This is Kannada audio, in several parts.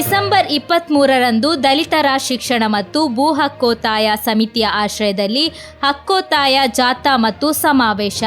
ಡಿಸೆಂಬರ್ ಇಪ್ಪತ್ತ್ಮೂರರಂದು ದಲಿತರ ಶಿಕ್ಷಣ ಮತ್ತು ಭೂ ಹಕ್ಕೋತಾಯ ಸಮಿತಿಯ ಆಶ್ರಯದಲ್ಲಿ ಹಕ್ಕೋತಾಯ ಜಾಥಾ ಮತ್ತು ಸಮಾವೇಶ.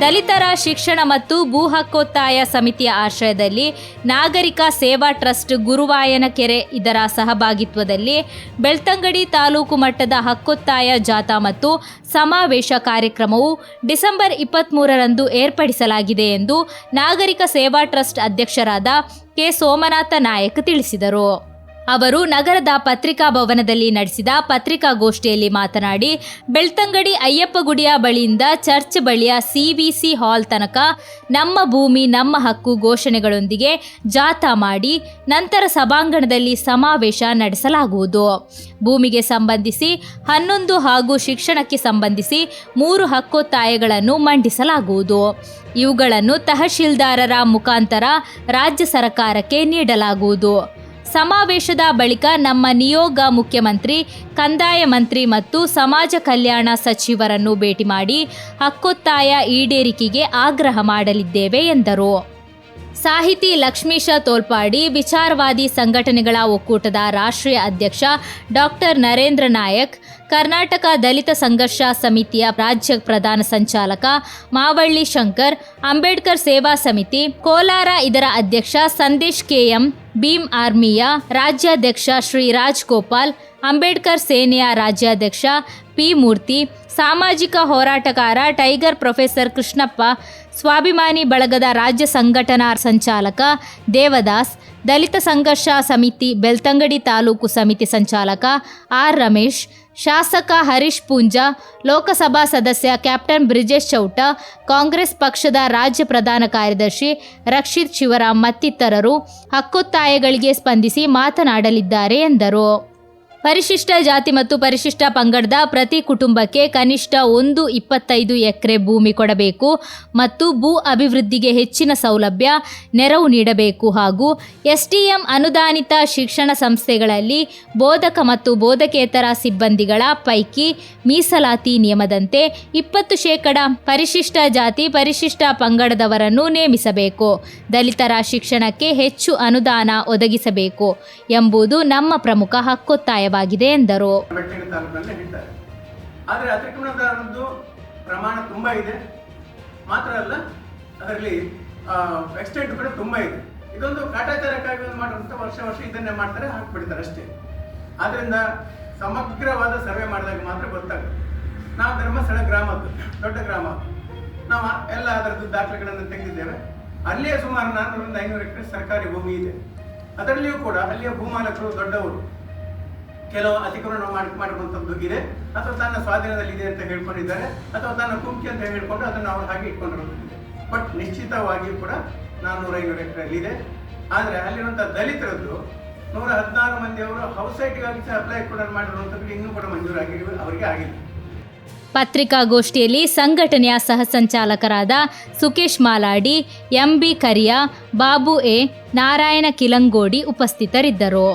ದಲಿತರ ಶಿಕ್ಷಣ ಮತ್ತು ಭೂ ಹಕ್ಕೋತ್ತಾಯ ಸಮಿತಿಯ ಆಶ್ರಯದಲ್ಲಿ ನಾಗರಿಕ ಸೇವಾ ಟ್ರಸ್ಟ್ ಗುರುವಾಯನಕೆರೆ ಇದರ ಸಹಭಾಗಿತ್ವದಲ್ಲಿ ಬೆಳ್ತಂಗಡಿ ತಾಲೂಕು ಮಟ್ಟದ ಹಕ್ಕೊತ್ತಾಯ ಜಾಥಾ ಮತ್ತು ಸಮಾವೇಶ ಕಾರ್ಯಕ್ರಮವು ಡಿಸೆಂಬರ್ ಇಪ್ಪತ್ತ್ಮೂರರಂದು ಏರ್ಪಡಿಸಲಾಗಿದೆ ಎಂದು ನಾಗರಿಕ ಸೇವಾ ಟ್ರಸ್ಟ್ ಅಧ್ಯಕ್ಷರಾದ ಕೆ ಸೋಮನಾಥ ನಾಯಕ್ ತಿಳಿಸಿದರು. ಅವರು ನಗರದ ಪತ್ರಿಕಾ ಭವನದಲ್ಲಿ ನಡೆಸಿದ ಪತ್ರಿಕಾಗೋಷ್ಠಿಯಲ್ಲಿ ಮಾತನಾಡಿ, ಬೆಳ್ತಂಗಡಿ ಅಯ್ಯಪ್ಪ ಗುಡಿಯ ಬಳಿಯಿಂದ ಚರ್ಚ್ ಬಳಿಯ ಸಿವಿಸಿ ಹಾಲ್ ತನಕ ನಮ್ಮ ಭೂಮಿ, ನಮ್ಮ ಹಕ್ಕು ಘೋಷಣೆಗಳೊಂದಿಗೆ ಜಾಥಾ ಮಾಡಿ, ನಂತರ ಸಭಾಂಗಣದಲ್ಲಿ ಸಮಾವೇಶ ನಡೆಸಲಾಗುವುದು. ಭೂಮಿಗೆ ಸಂಬಂಧಿಸಿ, ಹನ್ನೊಂದು ಹಾಗೂ ಶಿಕ್ಷಣಕ್ಕೆ ಸಂಬಂಧಿಸಿ ಮೂರು ಹಕ್ಕೊತ್ತಾಯಗಳನ್ನು ಮಂಡಿಸಲಾಗುವುದು. ಇವುಗಳನ್ನು ತಹಶೀಲ್ದಾರರ ಮುಖಾಂತರ ರಾಜ್ಯ ಸರ್ಕಾರಕ್ಕೆ ನೀಡಲಾಗುವುದು. ಸಮಾವೇಶದ ಬಳಿಕ ನಮ್ಮ ನಿಯೋಗ ಮುಖ್ಯಮಂತ್ರಿ, ಕಂದಾಯ ಮಂತ್ರಿ ಮತ್ತು ಸಮಾಜ ಕಲ್ಯಾಣ ಸಚಿವರನ್ನು ಭೇಟಿ ಮಾಡಿ ಹಕ್ಕೊತ್ತಾಯ ಈಡೇರಿಕೆಗೆ ಆಗ್ರಹ ಮಾಡಲಿದ್ದೇವೆ ಎಂದರು. ಸಾಹಿತಿ ಲಕ್ಷ್ಮೀಶ ತೋಲ್ಪಾಡಿ, ವಿಚಾರವಾದಿ ಸಂಘಟನೆಗಳ ಒಕ್ಕೂಟದ ರಾಷ್ಟ್ರೀಯ ಅಧ್ಯಕ್ಷ ಡಾಕ್ಟರ್ ನರೇಂದ್ರ ನಾಯಕ್, ಕರ್ನಾಟಕ ದಲಿತ ಸಂಘರ್ಷ ಸಮಿತಿಯ ರಾಜ್ಯ ಪ್ರಧಾನ ಸಂಚಾಲಕ ಮಾವಳ್ಳಿ ಶಂಕರ್, ಅಂಬೇಡ್ಕರ್ ಸೇವಾ ಸಮಿತಿ, ಕೋಲಾರ ಇದರ ಅಧ್ಯಕ್ಷ ಸಂದೇಶ್ ಕೆಎಂ ಭೀಮ್ ಆರ್ಮಿಯ ರಾಜ್ಯಾಧ್ಯಕ್ಷ ಶ್ರೀ ರಾಜ್ ಗೋಪಾಲ್ ಅಂಬೇಡ್ಕರ್ ಸೇನೆಯ ರಾಜ್ಯಾಧ್ಯಕ್ಷ ಪಿ ಮೂರ್ತಿ, ಸಾಮಾಜಿಕ ಹೋರಾಟಗಾರ ಟೈಗರ್ ಪ್ರೊಫೆಸರ್ ಕೃಷ್ಣಪ್ಪ, ಸ್ವಾಭಿಮಾನಿ ಬಳಗದ ರಾಜ್ಯ ಸಂಘಟನಾ ಸಂಚಾಲಕ ದೇವದಾಸ್, ದಲಿತ ಸಂಘರ್ಷ ಸಮಿತಿ ಬೆಳ್ತಂಗಡಿ ತಾಲೂಕು ಸಮಿತಿ ಸಂಚಾಲಕ ಆರ್ ರಮೇಶ್, ಶಾಸಕ ಹರೀಶ್ ಪೂಂಜಾ, ಲೋಕಸಭಾ ಸದಸ್ಯ ಕ್ಯಾಪ್ಟನ್ ಬ್ರಿಜೇಶ್ ಚೌಟ, ಕಾಂಗ್ರೆಸ್ ಪಕ್ಷದ ರಾಜ್ಯ ಪ್ರಧಾನ ಕಾರ್ಯದರ್ಶಿ ರಕ್ಷಿತ್ ಶಿವರಾಮ್ ಮತ್ತಿತರರು ಹಕ್ಕೊತ್ತಾಯಗಳಿಗೆ ಸ್ಪಂದಿಸಿ ಮಾತನಾಡಲಿದ್ದಾರೆ ಎಂದರು. ಪರಿಶಿಷ್ಟ ಜಾತಿ ಮತ್ತು ಪರಿಶಿಷ್ಟ ಪಂಗಡದ ಪ್ರತಿ ಕುಟುಂಬಕ್ಕೆ ಕನಿಷ್ಠ ಒಂದು ಇಪ್ಪತ್ತೈದು ಎಕರೆ ಭೂಮಿ ಕೊಡಬೇಕು ಮತ್ತು ಭೂ ಅಭಿವೃದ್ಧಿಗೆ ಹೆಚ್ಚಿನ ಸೌಲಭ್ಯ, ನೆರವು ನೀಡಬೇಕು ಹಾಗೂ ಎಸ್ಟಿಎಂ ಅನುದಾನಿತ ಶಿಕ್ಷಣ ಸಂಸ್ಥೆಗಳಲ್ಲಿ ಬೋಧಕ ಮತ್ತು ಬೋಧಕೇತರ ಸಿಬ್ಬಂದಿಗಳ ಪೈಕಿ ಮೀಸಲಾತಿ ನಿಯಮದಂತೆ ಇಪ್ಪತ್ತು ಶೇಕಡ ಪರಿಶಿಷ್ಟ ಜಾತಿ, ಪರಿಶಿಷ್ಟ ಪಂಗಡದವರನ್ನು ನೇಮಿಸಬೇಕು. ದಲಿತರ ಶಿಕ್ಷಣಕ್ಕೆ ಹೆಚ್ಚು ಅನುದಾನ ಒದಗಿಸಬೇಕು ಎಂಬುದು ನಮ್ಮ ಪ್ರಮುಖ ಹಕ್ಕೊತ್ತಾಯವಾಗಿದೆ ಎಂದರು. ಆದರೆ ಅತಿಕ್ರಮಣದಾರದ್ದು ಪ್ರಮಾಣ ತುಂಬ ಇದೆ. ಮಾತ್ರ ಅಲ್ಲ, ಅದರಲ್ಲಿ ಎಕ್ಸ್ಟೆಂಟ್ ಕೂಡ ತುಂಬ ಇದೆ. ಇದೊಂದು ಕಾಟಾಚಾರಕ್ಕಾಗಿ ಒಂದು ಮಾಡುವಂಥ ವರ್ಷ ವರ್ಷ ಇದನ್ನೇ ಮಾಡ್ತಾರೆ, ಹಾಕ್ಬಿಡ್ತಾರೆ ಅಷ್ಟೇ. ಆದ್ದರಿಂದ ಸಮಗ್ರವಾದ ಸರ್ವೆ ಮಾಡಿದಾಗ ಮಾತ್ರ ಗೊತ್ತಾಗುತ್ತೆ. ನಾವು ಧರ್ಮಸ್ಥಳ ಗ್ರಾಮದ್ದು ದೊಡ್ಡ ಗ್ರಾಮ ನಾವು ಎಲ್ಲ ಅದರದ್ದು ದಾಖಲೆಗಳನ್ನು ತೆಗೆದಿದ್ದೇವೆ. ಅಲ್ಲಿಯೇ ಸುಮಾರು ನಾನ್ನೂರಿಂದ ಐನೂರು ಎಕರೆ ಸರ್ಕಾರಿ ಭೂಮಿ ಇದೆ. ಅದರಲ್ಲಿಯೂ ಕೂಡ ಅಲ್ಲಿಯ ಭೂಮಾಲಕರು ದೊಡ್ಡವರು. ಕೆಲವು ಅತಿಕ್ರಮಣ ಮಾಡಿ ಮಾಡಿರುವಂಥದ್ದು ಇದೆ ಅಥವಾ ತನ್ನ ಸ್ವಾಧೀನದಲ್ಲಿ ಇದೆ ಅಂತ ಹೇಳ್ಕೊಂಡಿದ್ದಾರೆ, ಅಥವಾ ತನ್ನ ಕುಂಕಿ ಅಂತ ಹೇಳ್ಕೊಂಡು ಅದನ್ನು ಅವ್ರು ಹಾಗೆ ಇಟ್ಕೊಂಡಿರೋದಿದೆ ಬಟ್ ನಿಶ್ಚಿತವಾಗಿಯೂ ಕೂಡ ನಾನ್ನೂರ ಐನೂರು ಎಕರೆ ಇದೆ. ಆದರೆ ಅಲ್ಲಿರುವಂಥ ದಲಿತರದ್ದು ನೂರ ಹದಿನಾರು ಮಂದಿಯವರು ಹೌಸ್ ಸೈಟ್ಗಾಗಿ ಸಹ ಅಪ್ಲೈ ಕೂಡ ಮಾಡಿರುವಂಥದ್ದು ಇನ್ನೂ ಕೂಡ ಮಂಜೂರಾಗಿ ಅವರಿಗೆ ಆಗಿಲ್ಲ. ಪತ್ರಿಕಾಗೋಷ್ಠಿಯಲ್ಲಿ ಸಂಘಟನೆಯ ಸಹ ಸಂಚಾಲಕರಾದ ಸುಕೇಶ್ ಮಾಲಾಡಿ, ಎಂಬಿ ಕರಿಯ, ಬಾಬು ಎ ನಾರಾಯಣ ಕಿಲಂಗೋಡಿ ಉಪಸ್ಥಿತರಿದ್ದರು.